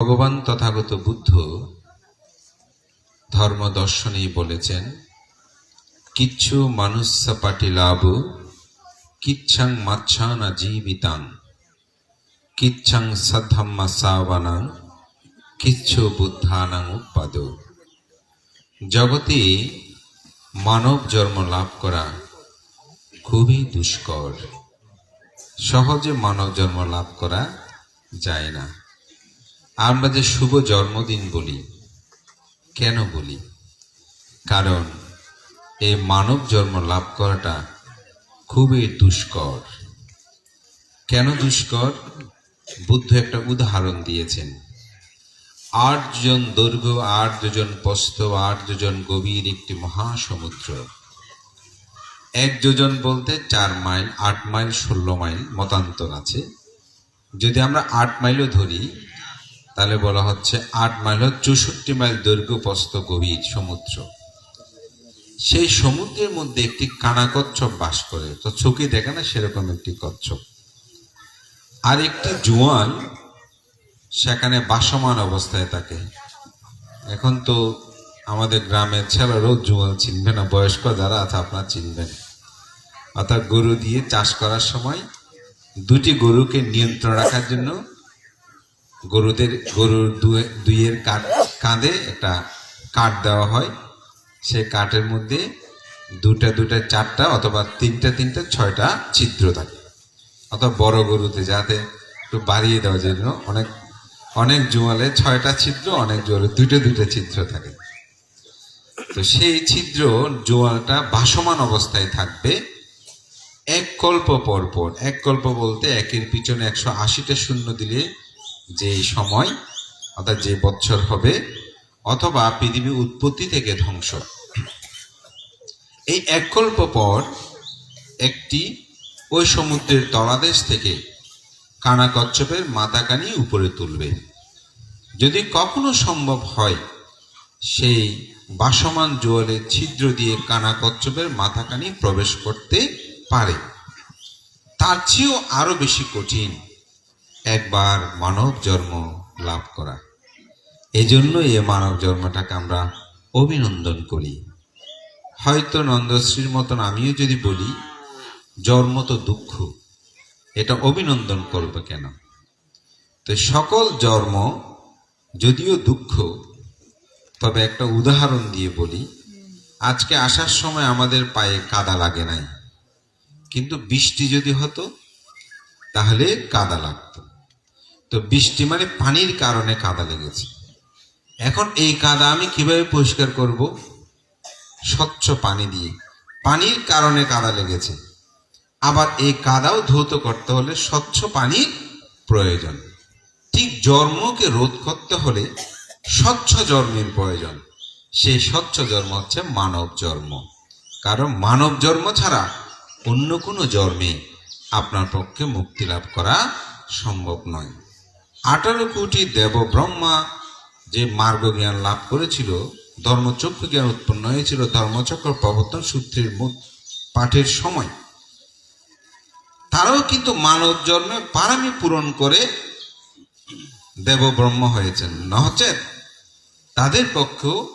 ভগবান তথাগত বুদ্ধ ধর্ম দর্শনেই বলেছেন, কিচ্ছু মানুষ পাটি লাভ, কিচ্ছাং মাচ্ছানা জীবিতাং, কিচ্ছাং সদ্ধম্মা সাবানাং, কিচ্ছু বুদ্ধানাং উৎপাদ। জগতে মানব জন্ম লাভ করা খুবই দুষ্কর। সহজে মানব জন্ম লাভ করা যায় না। আমরা যে শুভ জন্মদিন বলি, কেন বলি? কারণ এই মানব জন্ম লাভ করাটা খুবই দুষ্কর। কেন দুষ্কর? বুদ্ধ একটা উদাহরণ দিয়েছেন। আট জন দৈর্ঘ্য আট দুজন প্রস্থ আট দুজন গভীর একটি মহাসমুদ্র। এক যোজন বলতে চার মাইল, আট মাইল, ষোলো মাইল মতান্তর আছে। যদি আমরা আট মাইলও ধরি তাহলে বলা হচ্ছে আট মাইল চৌষট্টি মাইল দৈর্ঘ্য প্রস্থ গভীর সমুদ্র। সেই সমুদ্রের মধ্যে একটি কানা কচ্ছপ বাস করে। তো চোখে দেখে না সেরকম একটি কচ্ছপ। আর একটি জোয়ান সেখানে বাসমান অবস্থায় থাকে। এখন তো আমাদের গ্রামের ছেলেরাও জোয়ান চিনবে না, বয়স্ক যারা আছে আপনার চিনবেন। অর্থাৎ গরু দিয়ে চাষ করার সময় দুটি গরুকে নিয়ন্ত্রণ রাখার জন্য গরুদের, গরুর দুইয়ের কাঠ, কাঁধে একটা কাঠ দেওয়া হয়। সেই কাঠের মধ্যে দুটা দুটা, চারটা অথবা তিনটা তিনটা, ছয়টা ছিদ্র থাকে। অথবা বড় গরুতে যাতে একটু বাড়িয়ে দেওয়ার জন্য অনেক অনেক জোয়ালে ছয়টা ছিদ্র, অনেক জোয়ালে দুটো দুটো ছিদ্র থাকে। তো সেই ছিদ্র জোয়ালটা ভাসমান অবস্থায় থাকবে। এক কল্প পর পর, এক কল্প বলতে একের পিছনে একশো আশিটা শূন্য দিলে যে সময়, অর্থাৎ যে বছর হবে, অথবা পৃথিবী উৎপত্তি থেকে ধ্বংস। এই এক কল্প পর একটি ওই সমুদ্রের তলাদেশ থেকে কানা কচ্ছপের মাথাকানি উপরে তুলবে। যদি কখনো সম্ভব হয়, সেই বাসমান জোয়ালের ছিদ্র দিয়ে কানা কচ্ছপের মাথাকানি প্রবেশ করতে পারে। তার চেয়েও আরও বেশি কঠিন একবার মানব জন্ম লাভ করা। এজন্য এ মানব জন্মটাকে আমরা অভিনন্দন করি। হয়তো নন্দশ্রীর মতন আমিও যদি বলি, জন্ম তো দুঃখ, এটা অভিনন্দন করবে কেন? তো সকল জন্ম যদিও দুঃখ, তবে একটা উদাহরণ দিয়ে বলি, আজকে আসার সময় আমাদের পায়ে কাদা লাগে নাই। কিন্তু বৃষ্টি যদি হতো, তাহলে কাদা লাগতো। তো বৃষ্টি মানে পানির কারণে কাদা লেগেছে। এখন এই কাদা আমি কীভাবে পরিষ্কার করব? স্বচ্ছ পানি দিয়ে। পানির কারণে কাদা লেগেছে। আবার এই কাদাও ধৌত করতে হলে স্বচ্ছ পানির প্রয়োজন। ঠিক জন্মকে রোধ করতে হলে স্বচ্ছ জন্মের প্রয়োজন। সেই স্বচ্ছ জন্ম হচ্ছে মানব জন্ম। কারণ মানব জন্ম ছাড়া অন্য কোনো জন্মে আপনার পক্ষে মুক্তি লাভ করা সম্ভব নয়। আঠারো কোটি দেব ব্রহ্মা যে মার্গ জ্ঞান লাভ করেছিল, ধর্মচক্র জ্ঞান উৎপন্ন হয়েছিল, ধর্মচক্র প্রবর্তন সূত্রের পাঠের সময়। তারাও কিন্তু মানব জন্মে পারামি পূরণ করে দেব ব্রহ্ম হয়েছেন। নহচেত তাদের পক্ষেও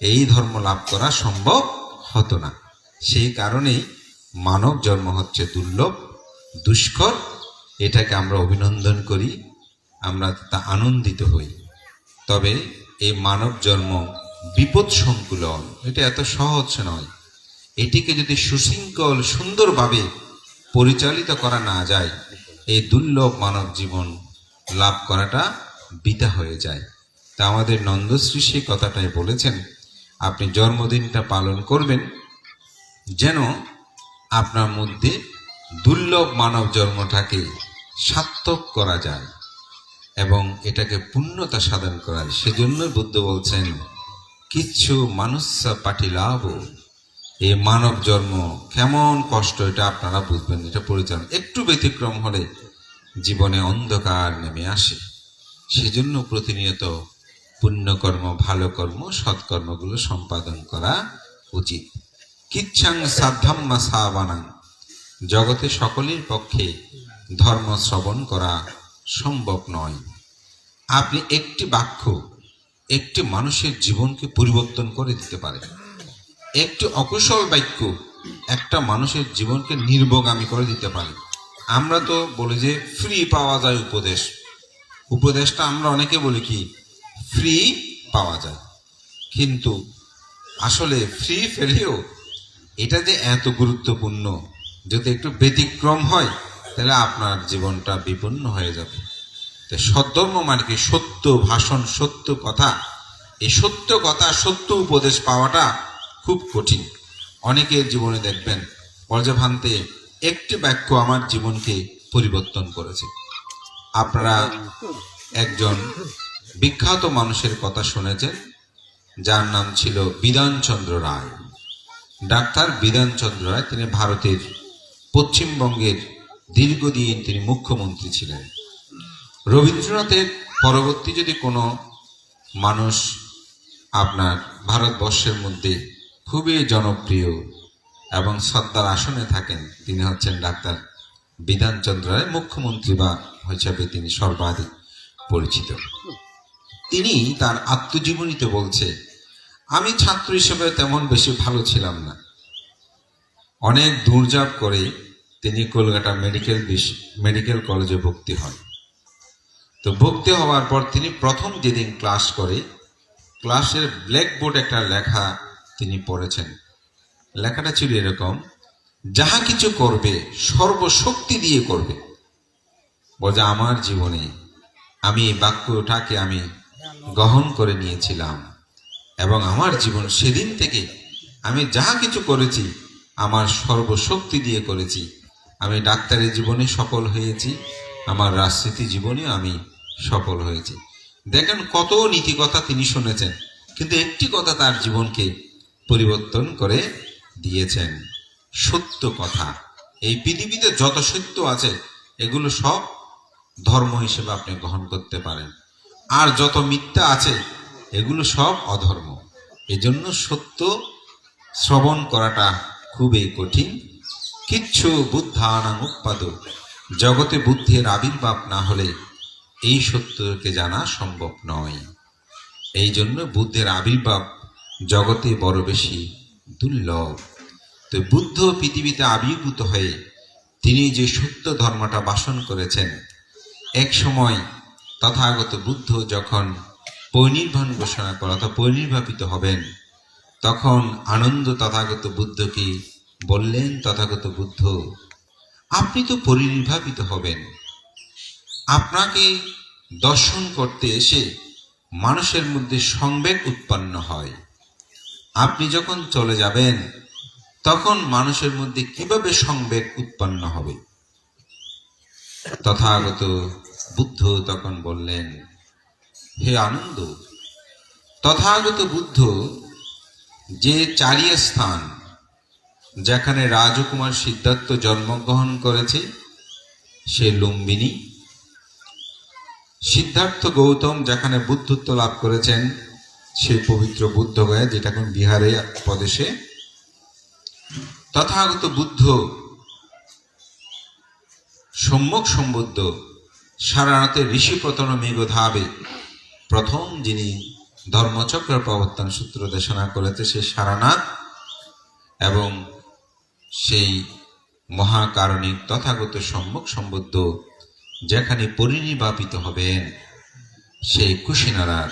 এই ধর্ম লাভ করা সম্ভব হতো না। সেই কারণেই মানব জন্ম হচ্ছে দুর্লভ, দুষ্কর। এটাকে আমরা অভিনন্দন করি। আমরা তা আনন্দিত হই। তবে এই মানব জন্ম বিপদ সংকুলন, এটা এত সহজ নয়। এটিকে যদি সুশৃঙ্খল, সুন্দরভাবে পরিচালিত করা না যায়, এই দুর্লভ মানব জীবন লাভ করাটা বিতা হয়ে যায়। তা আমাদের নন্দশ্রী সেই কথাটাই বলেছেন, আপনি জন্মদিনটা পালন করবেন যেন আপনার মধ্যে দুর্লভ মানব জন্মটাকে সার্থক করা যায়। এবং এটাকে পূর্ণতা সাধন করা যায় সেজন্য বুদ্ধ বলছেন, কিচ্ছু মানুষ পাটি লাভ। এই মানব জন্ম কেমন কষ্ট, এটা আপনারা বুঝবেন, এটা পরিচালনা। একটু ব্যতিক্রম হলে জীবনে অন্ধকার নেমে আসে। সেজন্য প্রতিনিয়ত পুণ্যকর্ম ভালো কর্ম সৎকর্মগুলো সম্পাদন করা উচিত। কিচ্ছাং সাধ্যাম্মা সাবানাং। জগতে সকলের পক্ষে ধর্ম শ্রবণ করা সম্ভব নয়। আপনি একটি বাক্য একটি মানুষের জীবনকে পরিবর্তন করে দিতে পারে একটি অকুশল বাক্য একটা মানুষের জীবনকে নির্বগামী করে দিতে পারে। আমরা তো বলি যে, ফ্রি পাওয়া যায় উপদেশ। উপদেশটা আমরা অনেকে বলি কি, ফ্রি পাওয়া যায়। কিন্তু আসলে ফ্রি ফেলেও এটা যে এত গুরুত্বপূর্ণ যদি একটু ব্যতিক্রম হয় তাহলে আপনার জীবনটা বিপন্ন হয়ে যাবে। তো সদ্ধর্ম মানে কি? সত্য ভাষণ, সত্য কথা। এই সত্য কথা, সত্য উপদেশ পাওয়াটা খুব কঠিন। অনেকের জীবনে দেখবেন, পর্যভান্তে একটি বাক্য আমার জীবনকে পরিবর্তন করেছে। আপনারা একজন বিখ্যাত মানুষের কথা শুনেছেন, যার নাম ছিল বিধানচন্দ্র রায়। ডাক্তার বিধানচন্দ্র রায়, তিনি ভারতের পশ্চিমবঙ্গের দীর্ঘদিন তিনি মুখ্যমন্ত্রী ছিলেন। রবীন্দ্রনাথের পরবর্তী যদি কোনো মানুষ আপনার ভারতবর্ষের মধ্যে খুবই জনপ্রিয় এবং সত্তার আসনে থাকেন, তিনি হচ্ছেন ডাক্তার বিধানচন্দ্র রায়, মুখ্যমন্ত্রী বা হিসাবে তিনি সর্বাধিক পরিচিত। তিনি তার আত্মজীবনীতে বলছে, আমি ছাত্র হিসেবে তেমন বেশি ভালো ছিলাম না। অনেক দূরজাপ করে তিনি কলকাতা মেডিকেল মেডিকেল কলেজে ভর্তি হন। তো ভর্তি হওয়ার পর তিনি প্রথম যেদিন ক্লাস করে, ক্লাসের ব্ল্যাকবোর্ড একটা লেখা তিনি পড়েছেন। লেখাটা ছিল এরকম, যাহা কিছু করবে, সর্বশক্তি দিয়ে করবে। বলছে আমার জীবনে, আমি এই বাক্যটাকে আমি গ্রহণ করে নিয়েছিলাম। এবং আমার জীবন সেদিন থেকে আমি যাহা কিছু করেছি, আমার সর্বশক্তি দিয়ে করেছি। আমি ডাক্তারের জীবনে সফল হয়েছি, আমার রাজনীতি জীবনে আমি সফল হয়েছি। দেখেন কত নীতি কথা তিনি শুনেছেন, কিন্তু একটি কথা তার জীবনকে পরিবর্তন করে দিয়েছেন। সত্য কথা, এই পৃথিবীতে যত সত্য আছে, এগুলো সব ধর্ম হিসেবে আপনি গ্রহণ করতে পারেন। আর যত মিথ্যা আছে, এগুলো সব অধর্ম। এজন্য সত্য শ্রবণ করাটা খুবই কঠিন। কিচ্ছু বুদ্ধানাং উৎপাদ জগতে বুদ্ধের আবির্ভাব না হলে এই সত্যকে জানা সম্ভব নয়। এই জন্য বুদ্ধের আবির্ভাব জগতে বড় বেশি দুর্লভ। তো বুদ্ধ পৃথিবীতে আবির্ভূত হয়ে তিনি যে সত্য ধর্মটা বাসন করেছেন, এক সময় তথাগত বুদ্ধ যখন পরিনির্বাণ ঘোষণা করা অথবা পরিনির্বাপিত হবেন, তখন আনন্দ তথাগত বুদ্ধকে বললেন, তথাগত বুদ্ধ, আপনি তো পরিনির্বাপিত হবেন। আপনাকে দর্শন করতে এসে মানুষের মধ্যে সংবেগ উৎপন্ন হয়। আপনি যখন চলে যাবেন, তখন মানুষের মধ্যে কীভাবে সংবেগ উৎপন্ন হবে? তথাগত বুদ্ধ তখন বললেন, হে আনন্দ, তথাগত বুদ্ধ, যে চারিয়া স্থান যেখানে রাজকুমার সিদ্ধার্থ জন্মগ্রহণ করেছে, সে লুম্বিনী। সিদ্ধার্থ গৌতম যেখানে বুদ্ধত্ব লাভ করেছেন সেই পবিত্র বুদ্ধগয়া যেটা এখন বিহারে প্রদেশে। তথাগত বুদ্ধ সম্যক সম্বুদ্ধ সারানাথে ঋষিপ্রতন মেঘধাবে প্রথম যিনি ধর্মচক্র প্রবর্তন সূত্র দেশনা করেছে, সে সারানাথ। এবং সেই মহাকারণিক তথাগত সম্যক সম্বুদ্ধ যেখানে পরিনির্বাপিত হবেন সেই কুশিনারার।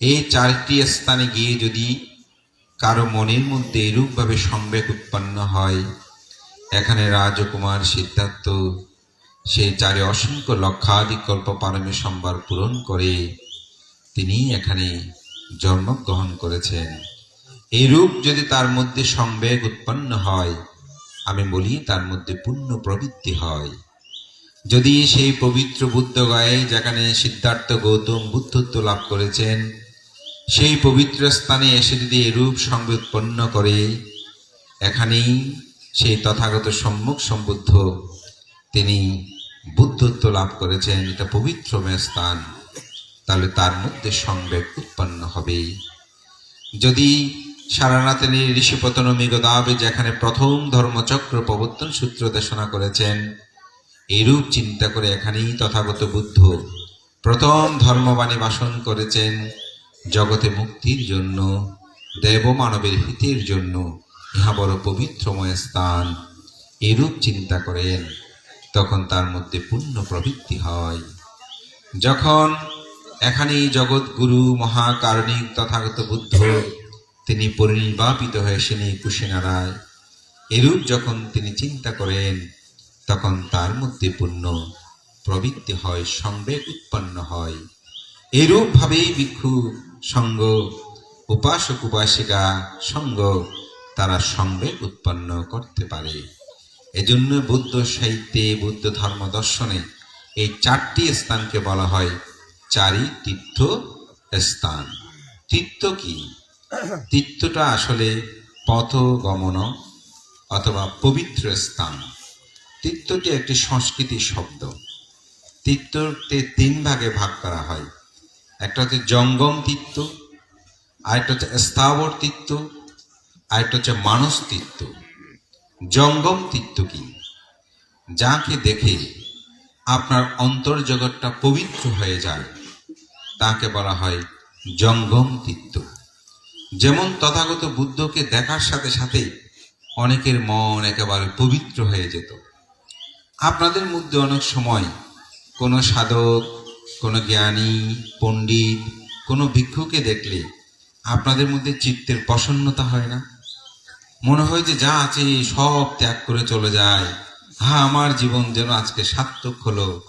এই চারটি স্থানে গিয়ে যদি কারও মনের মধ্যে এরূপভাবে সংবেগ উৎপন্ন হয়, এখানে রাজকুমার সিদ্ধার্থ সেই চারে অসংখ্য লক্ষাধিক কল্প পারমে সম্বার পূরণ করে তিনি এখানে জন্মগ্রহণ করেছেন। এই রূপ যদি তার মধ্যে সংবেগ উৎপন্ন হয় আমি বলি, তার মধ্যে পূর্ণ প্রবৃত্তি হয়। যদি সেই পবিত্র বুদ্ধগয়ে যেখানে সিদ্ধার্থ গৌতম বুদ্ধত্ব লাভ করেছেন, সেই পবিত্র স্থানে এসে যদি এরূপ সঙ্গে উৎপন্ন করে, এখানেই সেই তথাগত সম্মুখ সম্বুদ্ধ, তিনি বুদ্ধত্ব লাভ করেছেন, এটা পবিত্রময় স্থান, তাহলে তার মধ্যে সংবেগ উৎপন্ন হবে। যদি সারানাথেন ঋষিপতন মেঘদাবে যেখানে প্রথম ধর্মচক্র প্রবর্তন সূত্র দেশনা করেছেন এরূপ চিন্তা করে এখানেই তথাগত বুদ্ধ প্রথম ধর্মবাণী ভাষণ করেছেন, জগতে মুক্তির জন্য, দেব মানবের হিতের জন্য, ইহা বড় পবিত্রময় স্থান। এরূপ চিন্তা করেন, তখন তার মধ্যে পূর্ণ প্রবৃত্তি হয়। যখন এখানেই জগৎগুরু মহাকারণিক তথাগত বুদ্ধ তিনি পরিনির্বাপিত হয়েছেন এই কুশিনারায় এরূপ যখন তিনি চিন্তা করেন, তখন তার মধ্যে পূর্ণ প্রবৃত্তি হয়, সংবেগ উৎপন্ন হয়। এরূপ ভাবেই ভিক্ষু, সঙ্গ, উপাসক, উপাসিকা, সঙ্গ তারা সংবেগ উৎপন্ন করতে পারে। এজন্য বুদ্ধ সাহিত্যে, বুদ্ধ ধর্ম দর্শনে এই চারটি স্থানকে বলা হয় চারি তীর্থ স্থান তীর্থ কি? তীর্থটা আসলে পথগমন অথবা পবিত্র স্থান। তীর্থটি একটি সংস্কৃতি শব্দ। তীর্থতে তিন ভাগে ভাগ করা হয়। একটা হচ্ছে জঙ্গম তীর্থ আরেকটা হচ্ছে স্থাবর তীর্থ আরেকটা হচ্ছে মানস তীর্থ। জঙ্গম তীর্থ কি? যাকে দেখে আপনার অন্তর্জগৎটা পবিত্র হয়ে যায়, তাকে বলা হয় জঙ্গম তীর্থ। যেমন তথাগত বুদ্ধকে দেখার সাথে সাথে অনেকের মন একেবারে পবিত্র হয়ে যেত। আপনাদের মধ্যে অনেক সময় কোনো সাধক, কোনো জ্ঞানী, পণ্ডিত, কোনো ভিক্ষুকে দেখলে আপনাদের মধ্যে চিত্তের প্রসন্নতা হয় না? মনে হয় যে যা আছে সব ত্যাগ করে চলে যায়। হ্যাঁ আমার জীবন যেন আজকে সার্থক হলো।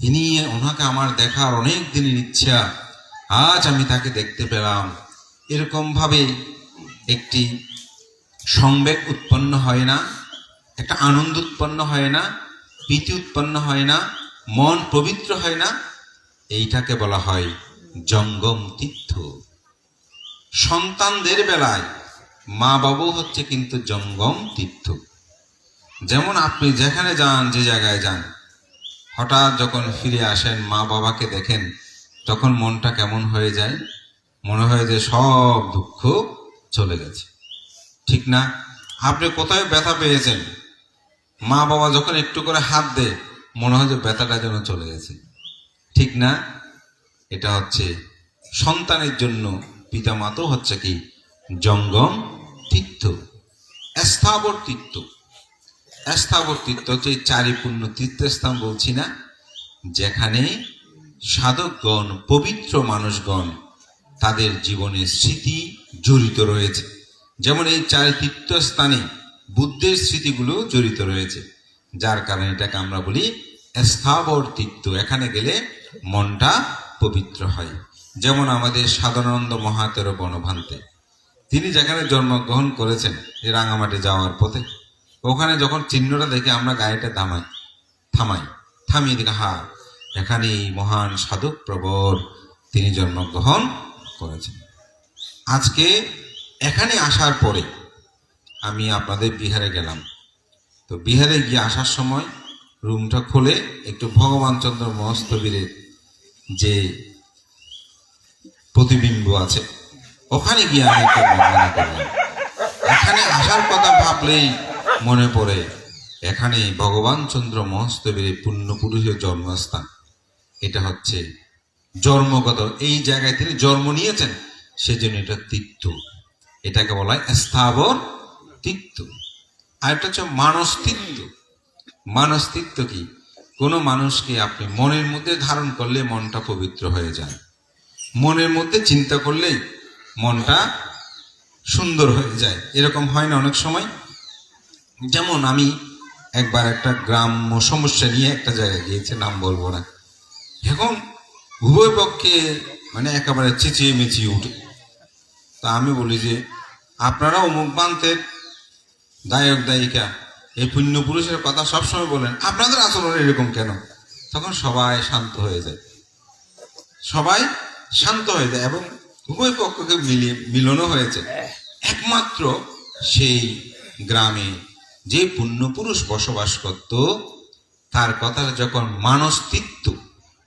ইনি ওনাকে আমার দেখার অনেক দিনের ইচ্ছা। আজ আমি তাকে দেখতে পেলাম। এরকম ভাবে একটি সংবেগ উৎপন্ন হয় না, একটা আনন্দ উৎপন্ন হয় না, প্রীতি উৎপন্ন হয় না, মন পবিত্র হয় না, এইটাকে বলা হয় জঙ্গম তীর্থ। সন্তানদের বেলায় মা বাবু হচ্ছে কিন্তু জঙ্গম তীর্থ। যেমন আপনি যেখানে যান, যে জায়গায় যান, হঠাৎ যখন ফিরে আসেন মা বাবাকে দেখেন, তখন মনটা কেমন হয়ে যায়? মনে হয় যে সব দুঃখ চলে গেছে। ঠিক না? আপনি কোথায় ব্যথা পেয়েছেন? মা বাবা যখন একটু করে হাত দেয়, মনে হয় যে ব্যথাটা যেন চলে গেছে। ঠিক না? এটা হচ্ছে সন্তানের জন্য পিতা পিতামাতাও হচ্ছে কি? জঙ্গম তীর্থ স্থাবর তীর্থ স্থাবর তীর্থ হচ্ছে এই চারি পূর্ণ তীর্থস্থান বলছি না, যেখানে সাধকগণ, পবিত্র মানুষগণ তাদের জীবনের স্মৃতি জড়িত রয়েছে। যেমন এই চার তীর্থস্থানে বুদ্ধের স্মৃতিগুলো জড়িত রয়েছে। যার কারণে এটাকে আমরা বলি স্থাবর তীর্থ। এখানে গেলে মনটা পবিত্র হয়। যেমন আমাদের সাধারণানন্দ মহাতের বনভান্তে। তিনি যেখানে জন্মগ্রহণ করেছেন রাঙামাটি যাওয়ার পথে, ওখানে যখন চিহ্নটা দেখে আমরা গাড়িটা থামাই থামাই, থামিয়ে দেখে হা এখানে মহান সাধক প্রবর তিনি জন্মগ্রহণ করেছেন। আজকে এখানে আসার পরে আমি আপনাদের বিহারে গেলাম। তো বিহারে গিয়ে আসার সময় রুমটা খুলে একটু ভগবান চন্দ্র মহস্তবীরের যে প্রতিবিম্ব আছে, ওখানে গিয়ে আমি একটা বন্দনা করলাম। এখানে আসার কথা ভাবলেই মনে পড়ে, এখানে ভগবান চন্দ্র মহস্তবীরের পুণ্যপুরুষের জন্মস্থান। এটা হচ্ছে জন্মগত, এই জায়গায় তিনি জন্ম নিয়েছেন, সেজন্য এটা তীর্থ এটাকে বলা হয় স্থাবর তীর্থ আর এটা হচ্ছে মানস তীর্থ মানস তীর্থ কি? কোনো মানুষকে আপনি মনের মধ্যে ধারণ করলে মনটা পবিত্র হয়ে যায়। মনের মধ্যে চিন্তা করলেই মনটা সুন্দর হয়ে যায়। এরকম হয় না অনেক সময়। যেমন আমি একবার একটা গ্রাম্য সমস্যা নিয়ে একটা জায়গায় গিয়েছি, নাম বলব না। এখন উভয় পক্ষে মানে একেবারে চেঁচিয়ে মেচিয়ে উঠে। তা আমি বলি যে, আপনারা অমুক প্রান্তের গায়ক গায়িকা এই পুণ্য পুরুষের কথা সবসময় বলেন, আপনাদের আচরণ এরকম কেন? তখন সবাই শান্ত হয়ে যায়। সবাই শান্ত হয়ে যায় এবং উভয় পক্ষকে মিলিয়ে মিলনও হয়েছে। একমাত্র সেই গ্রামে যে পুণ্যপুরুষ বসবাস করত, তার কথা যখন মানস্তিত্ব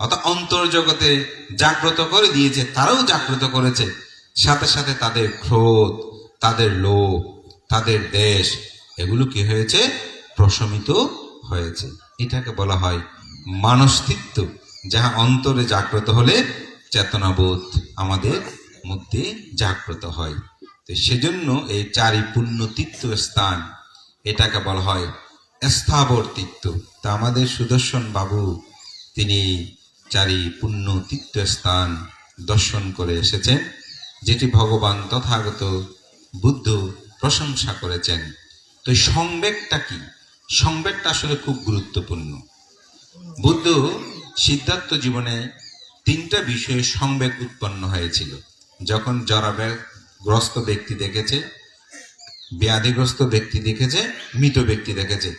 অর্থাৎ অন্তর্জগতে জাগ্রত করে দিয়েছে, তারাও জাগ্রত করেছে। সাথে সাথে তাদের ক্রোধ, তাদের লোভ, তাদের দেশ, এগুলো কি হয়েছে? প্রশমিত হয়েছে। এটাকে বলা হয় মানস্তিত্ব, যাহা অন্তরে জাগ্রত হলে চেতনাবোধ আমাদের মধ্যে জাগ্রত হয়। তো সেজন্য এই চারি পুণ্যতীর্থ স্থান, এটাকে বলা হয় স্থাবর তীর্থ তা আমাদের সুদর্শন বাবু, তিনি চারি পুণ্য তীর্থ স্থান দর্শন করে এসেছেন, যেটি ভগবান তথাগত বুদ্ধ প্রশংসা করেছেন। তো সংবেগটা কি? সংবেগটা আসলে খুব গুরুত্বপূর্ণ। বুদ্ধ সিদ্ধার্থ জীবনে তিনটা বিষয়ে সংবেগ উৎপন্ন হয়েছিল। যখন জরাবের গ্রস্ত ব্যক্তি দেখেছে, ব্যাধিগ্রস্ত ব্যক্তি দেখেছে, মৃত ব্যক্তি দেখেছে,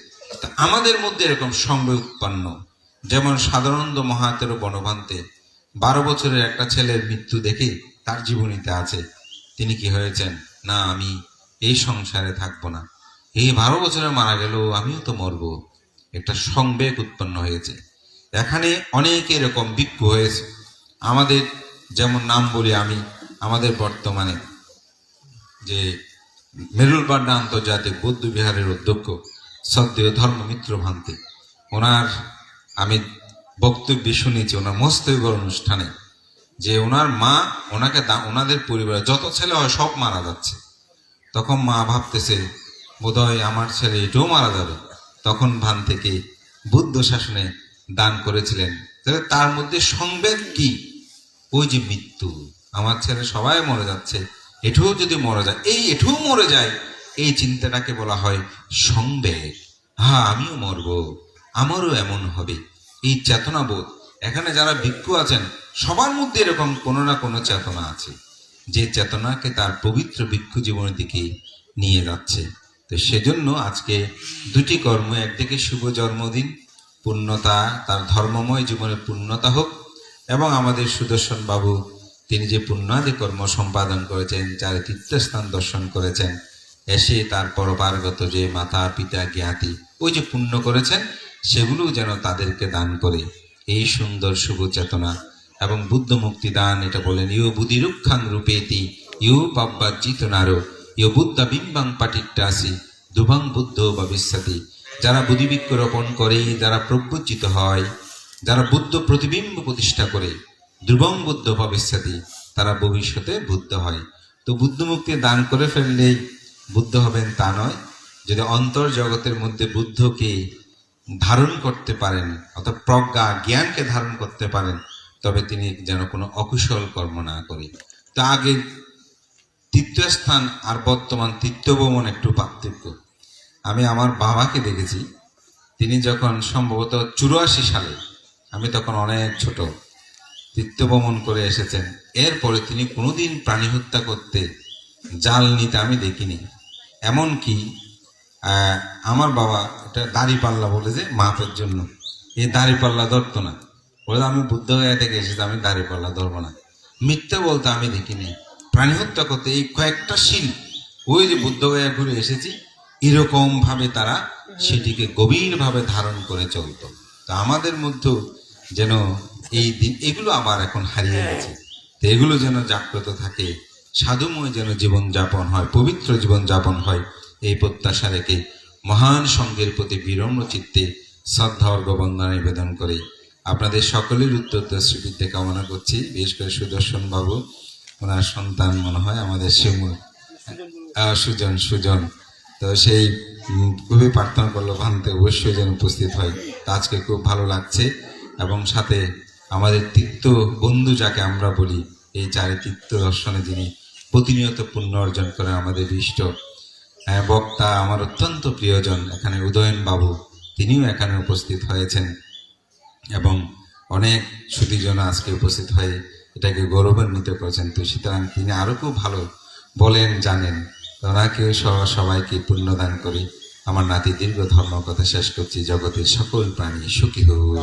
তা আমাদের মধ্যে এরকম সংবেগ উৎপন্ন যেমন সাধারণত মহাতের বনভান্তে বারো বছরের একটা ছেলের মৃত্যু দেখে তার জীবনীতে আছে। তিনি কি হয়েছেন? না, আমি এই সংসারে থাকব না। এই বারো বছরে মারা গেল, আমিও তো মরবো। একটা সংবেগ উৎপন্ন হয়েছে। এখানে অনেক এরকম ভিক্ষু হয়েছে। আমাদের যেমন নাম বলি আমি, আমাদের বর্তমানে যে মেরুলবাড্ডা আন্তর্জাতিক বৌদ্ধ বিহারের অধ্যক্ষ সদ্য ধর্মমিত্র ভান্তে, ওনার আমি বক্তব্য শুনেছি ওনার মস্তকর অনুষ্ঠানে, যে ওনার মা ওনাকে ওনাদের পরিবারে যত ছেলে হয় সব মারা যাচ্ছে। তখন মা ভাবতেছে, বোধহয় আমার ছেলে এটাও মারা যাবে। তখন ভান থেকে বুদ্ধ শাসনে দান করেছিলেন। তাহলে তার মধ্যে সংবেদ কি? ওই যে মৃত্যু, আমার ছেলে সবাই মরে যাচ্ছে এঠুও যদি মরে যায়, এই এঠুও মরে যায়, এই চিন্তাটাকে বলা হয় সংবেগ। হ্যাঁ আমিও মরব। আমারও এমন হবে। এই চেতনাবোধ, এখানে যারা ভিক্ষু আছেন, সবার মধ্যে এরকম কোনো না কোনো চেতনা আছে। যে চেতনাকে তার পবিত্র ভিক্ষু জীবনের দিকে নিয়ে যাচ্ছে। তো সেজন্য আজকে দুটি কর্ম, একদিকে শুভ জন্মদিন, পূর্ণতা, তার ধর্মময় জীবনে পূর্ণতা হোক, এবং আমাদের সুদর্শন বাবু, তিনি যে পুণ্যাদি কর্ম সম্পাদন করেছেন, যার তীর্থস্থান দর্শন করেছেন, এসে তার পরপারগত যে মাতা পিতা জ্ঞাতি, ওই যে পুণ্য করেছেন সেগুলো যেন তাদেরকে দান করে। এই সুন্দর শুভ চেতনা এবং বুদ্ধ মুক্তি দান, এটা বলেন, ইউ বুদ্ধিরুক্ষাং রূপেতি, ইউ পাব্বাজিত নারো ইউ বুদ্ধা বিম্বাং পাটিট্টাসি, দুভাং বুদ্ধ ভবিষ্যতি। যারা বুদ্ধিবৃক্ষ রোপণ করে, যারা প্রজ্ঞিত হয়, যারা বুদ্ধ প্রতিবিম্ব প্রতিষ্ঠা করে, ধ্রুবং বুদ্ধ ভবিষ্যতি, তারা ভবিষ্যতে বুদ্ধ হয়। তো বুদ্ধ মুক্তি দান করে ফেললেই বুদ্ধ হবেন তা নয়। যদি অন্তর জগতের মধ্যে বুদ্ধকে ধারণ করতে পারেন, অর্থাৎ প্রজ্ঞা জ্ঞানকে ধারণ করতে পারেন, তবে তিনি যেন কোনো অকুশল কর্ম না করে তা আগে তীর্থস্থান আর বর্তমান তীর্থভ্রমণ একটু পার্থক্য। আমি আমার বাবাকে দেখেছি, তিনি যখন সম্ভবত চুরাশি সালে, আমি তখন অনেক ছোট তীর্থভ্রমণ করে এসেছেন, এরপরে তিনি কোনোদিন প্রাণী হত্যা করতে জাল নিতে আমি দেখিনি। এমনকি আমার বাবা এটা দাড়ি পাল্লা বলে যে মাপের জন্য। এই দাড়ি পাল্লা ধরতো না। বলে আমি বুদ্ধগয়া থেকে এসেছি আমি দাড়ি পাল্লা ধরবো না। মিথ্যে বলতে আমি দেখিনি। প্রাণী হত্যা করতে এই কয়েকটা শিল ওই যে বুদ্ধ বুদ্ধগয়া ঘুরে এসেছি এরকম ভাবে তারা সেটিকে গভীরভাবে ধারণ করে চলতো। তো আমাদের মধ্যেও যেন এই দিন এগুলো আবার এখন হারিয়ে গেছে। তো এগুলো যেন জাগ্রত থাকে সাধুময় যেন জীবন যাপন হয় পবিত্র জীবন যাপন হয় এই প্রত্যাশা রেখে মহান সঙ্গের প্রতি বিরম্র চিত্তে শ্রদ্ধা অর্ঘ বন্দনা নিবেদন করে। আপনাদের সকলের উত্তর শ্রীবিদ্যা কামনা করছি। বিশেষ করে সুদর্শন বাবু, ওনার সন্তান মনে হয় আমাদের শিমুল। সুজন সুজন। তো সেই খুবই প্রার্থনা করল, ভান্তে অবশ্যই যেন উপস্থিত হয়। আজকে খুব ভালো লাগছে এবং সাথে আমাদের তীর্থ বন্ধু যাকে আমরা বলি, এই চারি তীর্থ দর্শনে যিনি প্রতিনিয়ত পুণ্য অর্জন করেন আমাদের ইষ্ট বক্তা আমার অত্যন্ত প্রিয়জন, এখানে উদয়ন বাবু তিনিও এখানে উপস্থিত হয়েছেন এবং অনেক সুদীজন আজকে উপস্থিত হয়ে এটাকে গৌরবান্বিত করেছেন। তো সুতরাং তিনি আরও খুব ভালো বলেন, জানেন। ওনাকেও সবাইকে পুণ্যদান করি। আমার নাতি দীর্ঘ ধর্ম কথা শেষ করছি, জগতের সকল প্রাণী সুখী হোক।